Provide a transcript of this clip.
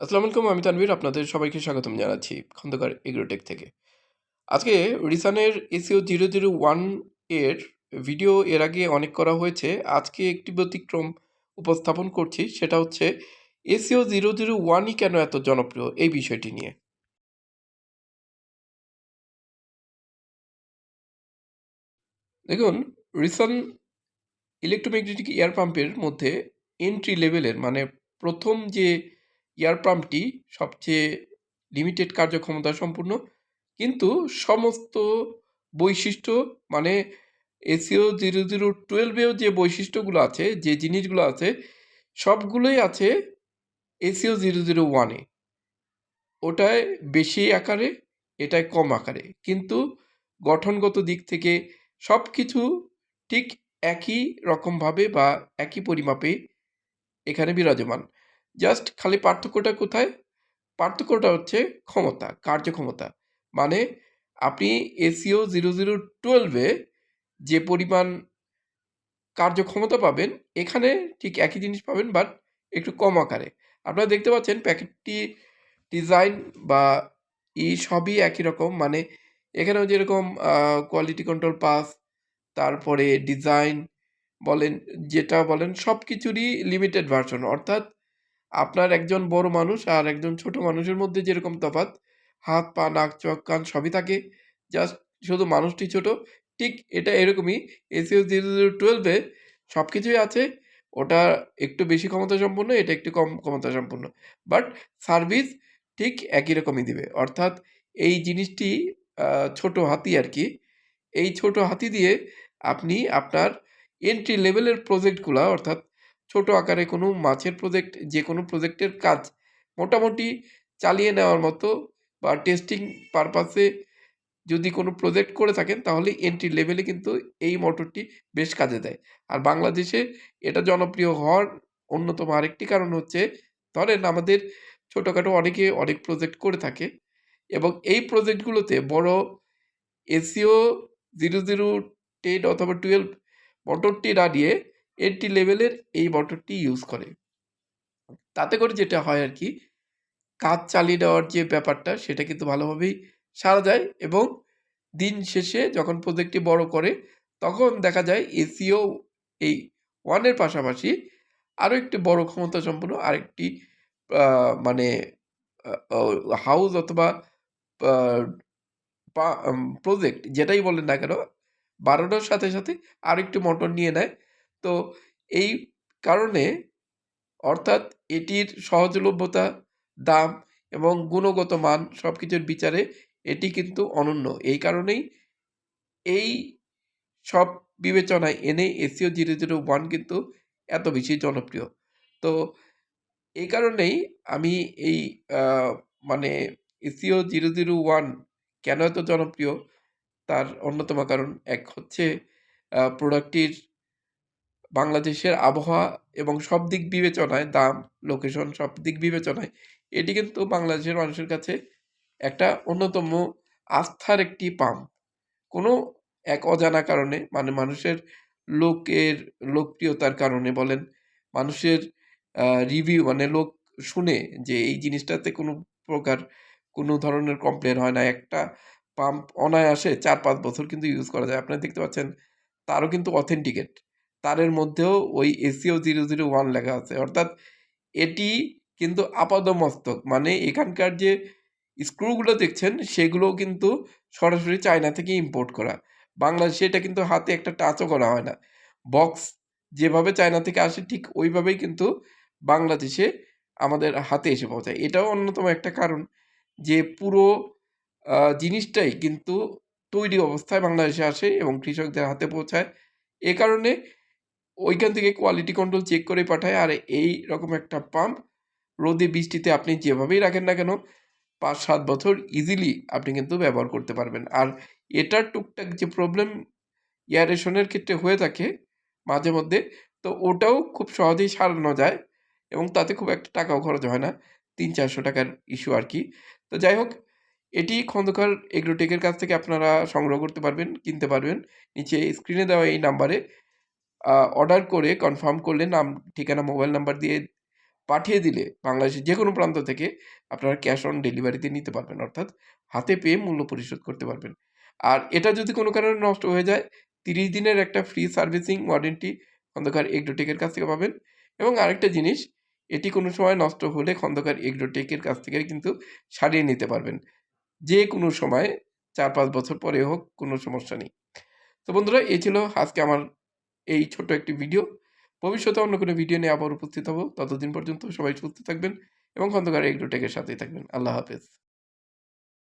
আসসালামু আলাইকুম আমি তানভীর, আপনাদের সবাইকে স্বাগতম জানাচ্ছি খন্দকার এগ্রোটেক থেকে। আজকে রিসানের এসিও জিরো জিরো ওয়ানের ভিডিও এর আগে অনেক করা হয়েছে। আজকে একটি ব্যতিক্রম উপস্থাপন করছি, সেটা হচ্ছে এসিও জিরো জিরো ওয়ানই কেন এত জনপ্রিয়, এই বিষয়টি নিয়ে। দেখুন, রিসান ইলেকট্রোম্যাগনেটিক এয়ার পাম্পের মধ্যে এন্ট্রি লেভেলের মানে প্রথম যে এয়ার পাম্পটি সবচেয়ে লিমিটেড কার্যক্ষমতা সম্পূর্ণ। কিন্তু সমস্ত বৈশিষ্ট্য মানে এসিও জিরো জিরো টুয়েলভেও যে বৈশিষ্ট্যগুলো আছে, যে জিনিসগুলো আছে, সবগুলোই আছে এসিও জিরো জিরো ওয়ানে ওটায় বেশি আকারে, এটায় কম আকারে। কিন্তু গঠনগত দিক থেকে সব কিছু ঠিক একই রকমভাবে বা একই পরিমাপে এখানে বিরাজমান। জাস্ট খালি পার্থক্যটা কোথায়? পার্থক্যটা হচ্ছে ক্ষমতা, কার্যক্ষমতা। মানে আপনি এসিও জিরো জিরো টুয়েলভে যে পরিমাণ কার্যক্ষমতা পাবেন, এখানে ঠিক একই জিনিস পাবেন বাট একটু কম আকারে। আপনারা দেখতে পাচ্ছেন প্যাকেটটি ডিজাইন বা ই সবই একই রকম। মানে এখানেও যেরকম কোয়ালিটি কন্ট্রোল পাস তারপরে ডিজাইন বলেন, যেটা বলেন সব কিছুরই লিমিটেড ভার্সন অর্থাৎ আপনার একজন বড় মানুষ আর একজন ছোট মানুষের মধ্যে যেরকম তফাৎ, হাত, পা, নাক, চোখ, কান সবই থাকে। জাস্ট শুধু মানুষটি ছোট, ঠিক এটা এরকমই এসিও জিরো জিরো টুয়েলভে সব কিছুই আছে। ওটা একটু বেশি ক্ষমতা সম্পন্ন এটা একটু কম ক্ষমতা সম্পন্ন বাট সার্ভিস ঠিক একই রকমই দিবে। অর্থাৎ এই জিনিসটি ছোট হাতি আর কি, এই ছোট হাতি দিয়ে আপনি আপনার এন্ট্রি লেভেলের প্রজেক্টগুলো অর্থাৎ ছোট আকারে কোনো মাছের প্রজেক্ট যে কোনো প্রজেক্টের কাজ মোটামুটি চালিয়ে নেওয়ার মতো বা টেস্টিং পারপাসে যদি কোনো প্রজেক্ট করে থাকেন, তাহলে এন্ট্রি লেভেলে কিন্তু এই মোটরটি বেশ কাজে দেয়। আর বাংলাদেশে এটা জনপ্রিয় হওয়ার অন্যতম আরেকটি কারণ হচ্ছে, ধরেন আমাদের ছোটোখাটো অনেকে অনেক প্রজেক্ট করে থাকে এবং এই প্রজেক্টগুলোতে বড় এসিও জিরো জিরো টেন অথবা টুয়েলভ মোটরটি না নিয়ে এন্ট্রি লেভেলের এই মোটরটি ইউজ করে। তাতে করে যেটা হয় আর কি, কাজ চালিয়ে নেওয়ার যে ব্যাপারটা, সেটা কিন্তু ভালোভাবেই সারা যায় এবং দিন শেষে যখন প্রজেক্টটি বড় করে, তখন দেখা যায় এসিও এই ওয়ানের পাশাপাশি আরও একটি বড় ক্ষমতা সম্পন্ন আরেকটি মানে হাউস অথবা প্রজেক্ট যেটাই বলেন না কেন, বাড়ানোর সাথে সাথে আরেকটি মোটর নিয়ে নেয়। তো এই কারণে অর্থাৎ এটির সহজলভ্যতা, দাম এবং গুণগত মান সব কিছুর বিচারে এটি কিন্তু অনন্য। এই কারণেই এই সব বিবেচনায় এনে এসিও জিরো জিরো ওয়ান কিন্তু এত বেশি জনপ্রিয়। তো এই কারণেই আমি এই মানে এসিও জিরো জিরো ওয়ান কেন এত জনপ্রিয়? তার অন্যতম কারণ এক হচ্ছে প্রোডাক্টটির বাংলাদেশের আবহাওয়া এবং সব দিক বিবেচনায় দাম লোকেশন সব দিক বিবেচনায় এটি কিন্তু বাংলাদেশের মানুষের কাছে একটা অন্যতম আস্থার একটি পাম্প। কোনো এক অজানা কারণে মানে মানুষের লোকের লোকপ্রিয়তার কারণে বলেন, মানুষের রিভিউ মানে লোক শুনে যে এই জিনিসটাতে কোনো প্রকার কোনো ধরনের কমপ্লেন হয় না। একটা পাম্প অনায়াসে চার পাঁচ বছর কিন্তু ইউজ করা যায়। আপনারা দেখতে পাচ্ছেন, তারও কিন্তু অথেন্টিকেট তারের মধ্যেও ওই এসিও জিরো জিরো ওয়ান লেখা আছে। অর্থাৎ এটি কিন্তু আপাদমস্তক। মানে এখানকার যে স্ক্রুগুলো দেখছেন, সেগুলোও কিন্তু সরাসরি চায়না থেকে ইম্পোর্ট করা। বাংলাদেশে এটা কিন্তু হাতে একটা টাচও করা হয় না। বক্স যেভাবে চায়না থেকে আসে, ঠিক ওইভাবেই কিন্তু বাংলাদেশে আমাদের হাতে এসে পৌঁছায়। এটাও অন্যতম একটা কারণ যে পুরো জিনিসটাই কিন্তু তৈরি অবস্থায় বাংলাদেশে আসে এবং কৃষকদের হাতে পৌঁছায়। এ কারণে ওইখান থেকে কোয়ালিটি কন্ট্রোল চেক করে পাঠায় আর এই রকম একটা পাম্প রোদে বৃষ্টিতে আপনি যেভাবেই রাখেন না কেন পাঁচ সাত বছর ইজিলি আপনি কিন্তু ব্যবহার করতে পারবেন। আর এটার টুকটাক যে প্রবলেম এয়ারেশনের ক্ষেত্রে হয়ে থাকে মাঝে মধ্যে, তো ওটাও খুব সহজেই সারানো যায় এবং তাতে খুব একটা টাকাও খরচ হয় না, তিন চারশো টাকার ইস্যু আর কি। তো যাই হোক, এটি খন্দকার এগ্রোটেকের কাছ থেকে আপনারা সংগ্রহ করতে পারবেন, কিনতে পারবেন। নিচে স্ক্রিনে দেওয়া এই নাম্বারে অর্ডার করে কনফার্ম করলে নাম, ঠিকানা মোবাইল নাম্বার দিয়ে পাঠিয়ে দিলে বাংলাদেশের যে কোনো প্রান্ত থেকে আপনারা ক্যাশ অন ডেলিভারিতে নিতে পারবেন। অর্থাৎ হাতে পেয়ে মূল্য পরিশোধ করতে পারবেন। আর এটা যদি কোনো কারণে নষ্ট হয়ে যায়, তিরিশ দিনের একটা ফ্রি সার্ভিসিং ওয়ারেন্টি খন্দকার এগ্রোটেকের কাছ থেকে পাবেন। এবং আরেকটা জিনিস, এটি কোনো সময় নষ্ট হলে খন্দকার এগ্রোটেকের কাছ থেকে কিন্তু সারিয়ে নিতে পারবেন। যে কোনো সময়, চার পাঁচ বছর পরে হোক, কোনো সমস্যা নেই। তো বন্ধুরা, এই ছিল আজকে আমার এই ছোট একটি ভিডিও। ভবিষ্যতে অন্য কোনো ভিডিও নিয়ে আবার উপস্থিত হব। ততদিন পর্যন্ত সবাই সুস্থ থাকবেন এবং খন্দকার এগ্রোটেকের সাথেই থাকবেন। আল্লাহ হাফেজ।